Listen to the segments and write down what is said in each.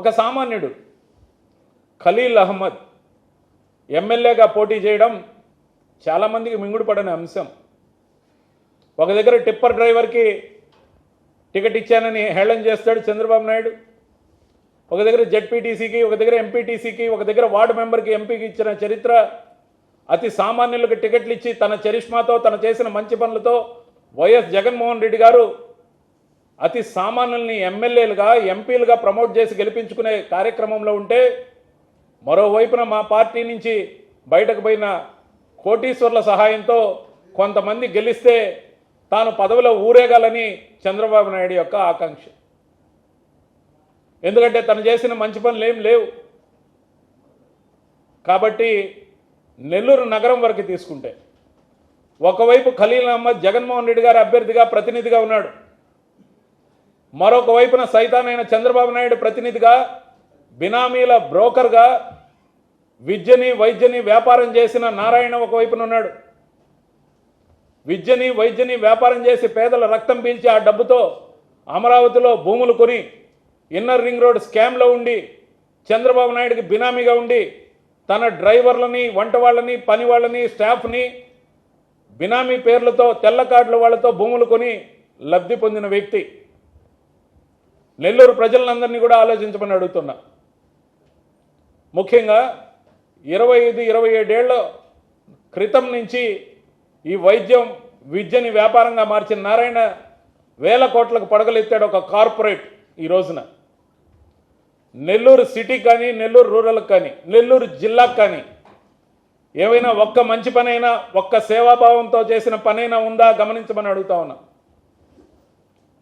ఒక సామాన్యుడు ఖలీల్ అహ్మద్ ఎమ్మెల్యేగా పోటీ చేయడం చాలామందికి మింగుడుపడని అంశం. ఒక దగ్గర టిప్పర్ డ్రైవర్కి టికెట్ ఇచ్చానని హేళన చేస్తాడు చంద్రబాబు నాయుడు. ఒక దగ్గర జెడ్పీటీసీకి ఒక దగ్గర ఎంపీటీసీకి ఒక దగ్గర వార్డు మెంబర్కి ఎంపీకి ఇచ్చిన చరిత్ర అతి సామాన్యులకు టికెట్లు ఇచ్చి తన చరిష్మాతో తన చేసిన మంచి పనులతో వైఎస్ జగన్మోహన్ రెడ్డి గారు అతి సామాన్యుల్ని ఎమ్మెల్యేలుగా ఎంపీలుగా ప్రమోట్ చేసి గెలిపించుకునే కార్యక్రమంలో ఉంటే మరోవైపున మా పార్టీ నుంచి బయటకు పోయిన కోటీశ్వర్ల సహాయంతో కొంతమంది గెలిస్తే తాను పదవిలో ఊరేగాలని చంద్రబాబు నాయుడు యొక్క ఆకాంక్ష. ఎందుకంటే తను చేసిన మంచి పనులు ఏం లేవు. కాబట్టి నెల్లూరు నగరం వరకు తీసుకుంటే. ఒకవైపు ఖలీల్ అహ్మద్ జగన్మోహన్ రెడ్డి గారి అభ్యర్థిగా ప్రతినిధిగా ఉన్నాడు. మరొక వైపున సైతానైన చంద్రబాబు నాయుడు ప్రతినిధిగా బినామీల బ్రోకర్గా విద్యని వైద్యని వ్యాపారం చేసిన నారాయణ ఒకవైపున ఉన్నాడు. విద్యని వైద్యని వ్యాపారం చేసి పేదల రక్తం పీల్చి ఆ డబ్బుతో అమరావతిలో భూములు కొని ఇన్నర్ రింగ్ రోడ్ స్కామ్లో ఉండి చంద్రబాబు నాయుడికి బినామీగా ఉండి తన డ్రైవర్లని వంట వాళ్ళని పని వాళ్ళని స్టాఫ్ని బినామీ పేర్లతో తెల్ల కార్డుల వాళ్ళతో భూములు కొని లబ్ధి పొందిన వ్యక్తి. నెల్లూరు ప్రజలందరినీ కూడా ఆలోచించమని అడుగుతున్నా. ముఖ్యంగా ఇరవై ఐదు ఇరవై ఏడేళ్ళ క్రితం నుంచి ఈ వైద్యం విద్యని వ్యాపారంగా మార్చిన నారాయణ వేల కోట్లకు పడగలెత్తాడు ఒక కార్పొరేట్ ఈ రోజున. నెల్లూరు సిటీ కానీ నెల్లూరు రూరల్కి కానీ నెల్లూరు జిల్లాకు కానీ ఏమైనా ఒక్క మంచి పనైనా ఒక్క సేవాభావంతో చేసిన పనైనా ఉందా గమనించమని అడుగుతా ఉన్నా.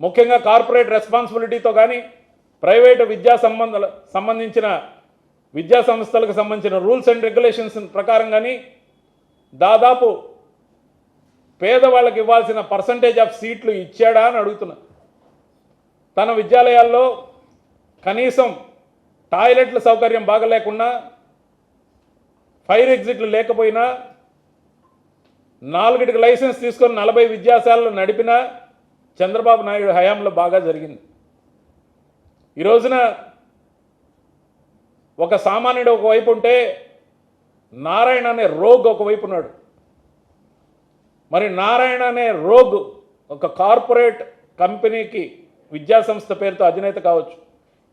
ముఖ్యంగా కార్పొరేట్ రెస్పాన్సిబిలిటీతో కానీ ప్రైవేటు విద్యా సంబంధ సంబంధించిన విద్యా సంస్థలకు సంబంధించిన రూల్స్ అండ్ రెగ్యులేషన్స్ ప్రకారం కానీ దాదాపు పేదవాళ్ళకి ఇవ్వాల్సిన పర్సంటేజ్ ఆఫ్ సీట్లు ఇచ్చాడా అని అడుగుతున్నా. తన విద్యాలయాల్లో కనీసం టాయిలెట్ల సౌకర్యం బాగలేకున్నా ఫైర్ ఎగ్జిట్లు లేకపోయినా నాలుగిటికి లైసెన్స్ తీసుకొని నలభై విద్యాశాలలు నడిపినా చంద్రబాబు నాయుడు హయాంలో బాగా జరిగింది. ఈ రోజున ఒక సామాన్యుడు ఒకవైపు ఉంటే నారాయణ అనే రోగ్ ఒకవైపు ఉన్నాడు. మరి నారాయణ అనే రోగ్ ఒక కార్పొరేట్ కంపెనీకి విద్యాసంస్థ పేరుతో అధినేత కావచ్చు.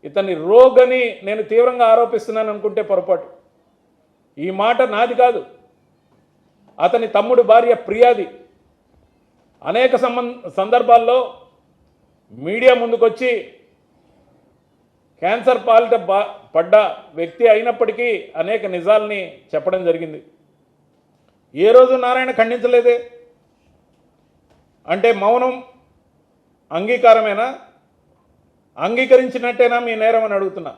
ఇతని రోగ్ అని నేను తీవ్రంగా ఆరోపిస్తున్నాను అనుకుంటే పొరపాటు. ఈ మాట నాది కాదు. అతని తమ్ముడు భార్య ప్రియాది. అనేక సంబంధ సందర్భాల్లో మీడియా ముందుకొచ్చి క్యాన్సర్ పాలిట పడ్డ వ్యక్తి అయినప్పటికీ అనేక నిజాల్ని చెప్పడం జరిగింది. ఏ రోజు నారాయణ ఖండించలేదే? అంటే మౌనం అంగీకారమేనా? అంగీకరించినట్టేనా మీ నేరం అని అడుగుతున్నా.